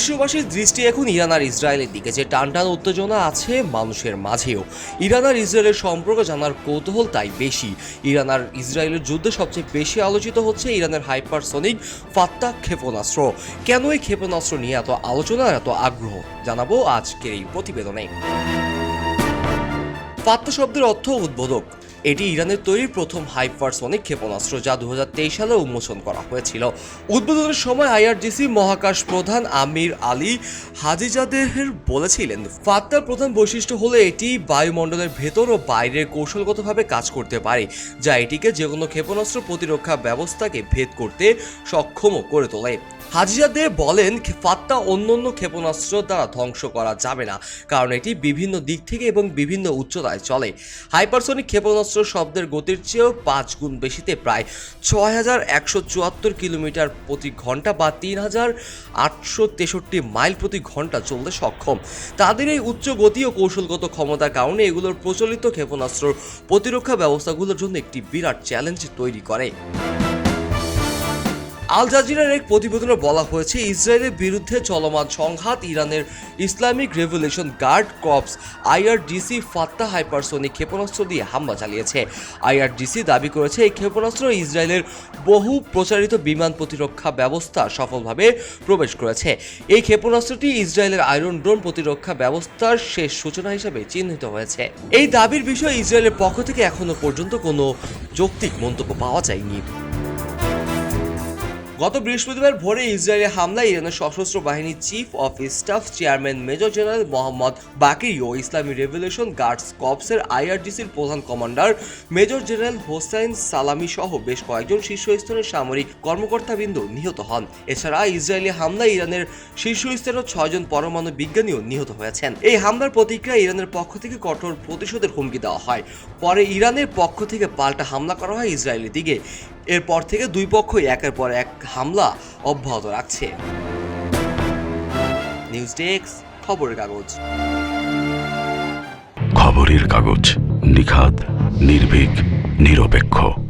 বিশ্ববাসীর দৃষ্টি এখন ইরান আর ইসরায়েলের দিকে। যে টানটান উত্তেজনা আছে মানুষের মাঝেও। ইরান আর ইসরায়েলের সম্পর্ক জানার কৌতূহল তাই বেশি। ইরান আর ইসরায়েলের যুদ্ধে সবচেয়ে বেশি আলোচিত হচ্ছে ইরানের হাইপারসনিক ফাত্তা ক্ষেপণাস্ত্র। কেন এই ক্ষেপণাস্ত্র নিয়ে এত আলোচনা এত আগ্রহ? জানাব আজকের এই প্রতিবেদনে। ফাত্তা শব্দের অর্থ উদ্বোধক। এটি ইরানের তৈরি প্রথম হাইপারসনিক ক্ষেপণাস্ত্র যা দুহাজার তেইশ সালে উন্মোচন করা হয়েছিল। উদ্বোধনের সময় আইআরজিসি মহাকাশ প্রধান আমির আলী হাজিজাদেহের বলেছিলেন, ফাত্তার প্রধান বৈশিষ্ট্য হলো এটি বায়ুমণ্ডলের ভেতর ও বাইরে কৌশলগতভাবে কাজ করতে পারে, যা এটিকে যে কোনো ক্ষেপণাস্ত্র প্রতিরক্ষা ব্যবস্থাকে ভেদ করতে সক্ষমও করে তোলে। হাজিজাদে বলেন, ফাত্তা অন্য অন্য ক্ষেপণাস্ত্র দ্বারা ধ্বংস করা যাবে না, কারণ এটি বিভিন্ন দিক থেকে এবং বিভিন্ন উচ্চতায় চলে। হাইপারসনিক ক্ষেপণাস্ত্র শব্দের গতির চেয়েও পাঁচ গুণ বেশিতে প্রায় ছয় হাজার একশো চুয়াত্তর কিলোমিটার প্রতি ঘণ্টা বা তিন হাজার আটশো তেষট্টি মাইল প্রতি ঘণ্টা চলতে সক্ষম। তাদের এই উচ্চ গতি ও কৌশলগত ক্ষমতার কারণে এগুলোর প্রচলিত ক্ষেপণাস্ত্র প্রতিরক্ষা ব্যবস্থাগুলোর জন্য একটি বিরাট চ্যালেঞ্জ তৈরি করে। আল জাজিরার এক প্রতিবেদনে বলা হয়েছে, ইসরায়েলের বিরুদ্ধে চলমান সংঘাত ইরানের Islamic revolution guard corps IRDC Fattah hypersonic ক্ষেপণাস্ত্র দিয়ে হামলা চালিয়েছে। আইআরডিসি দাবি করেছে, এই ক্ষেপণাস্ত্র ইসরায়েলের বহু প্রচারিত বিমান প্রতিরক্ষা ব্যবস্থা সফলভাবে প্রবেশ করেছে। এই ক্ষেপণাস্ত্রটি ইসরায়েলের আয়রন ড্রোন প্রতিরক্ষা ব্যবস্থার শেষ সূচনা হিসেবে চিহ্নিত হয়েছে। এই দাবির বিষয়ে ইসরায়েলের পক্ষ থেকে এখনও পর্যন্ত কোনো যৌক্তিক মন্তব্য পাওয়া যায়নি। গত বৃহস্পতিবার ভোরে ইসরায়েলে হামলায় ইরানের সশস্ত্র বাহিনীর chief of staff chairman major general Mohammad Bagheri O Islami revolution guards কপসের আইআরডিসির প্রধান কমান্ডার মেজর জেনারেল হোসাইন সালামি সহ বেশ কয়েকজন শীর্ষস্থানীয় সামরিক কর্মকর্তাবৃন্দ নিহত হন। এছাড়া ইসরায়েলি হামলায় ইরানের শীর্ষস্থানীয় ছয়জন পরমাণু বিজ্ঞানীও নিহত হয়েছেন। এই হামলার প্রতিক্রিয়া ইরানের পক্ষ থেকে কঠোর প্রতিশোধের হুমকি দেওয়া হয়। পরে ইরানের পক্ষ থেকে পাল্টা হামলা করা হয় ইসরায়েলের দিকে। এরপর থেকে দুই পক্ষই একের পর এক হামলা অব্যাহত রাখছে। নিউজ ডেস্ক, খবরের কাগজ। খবরের কাগজ নিখাদ, নির্ভীক, নিরপেক্ষ।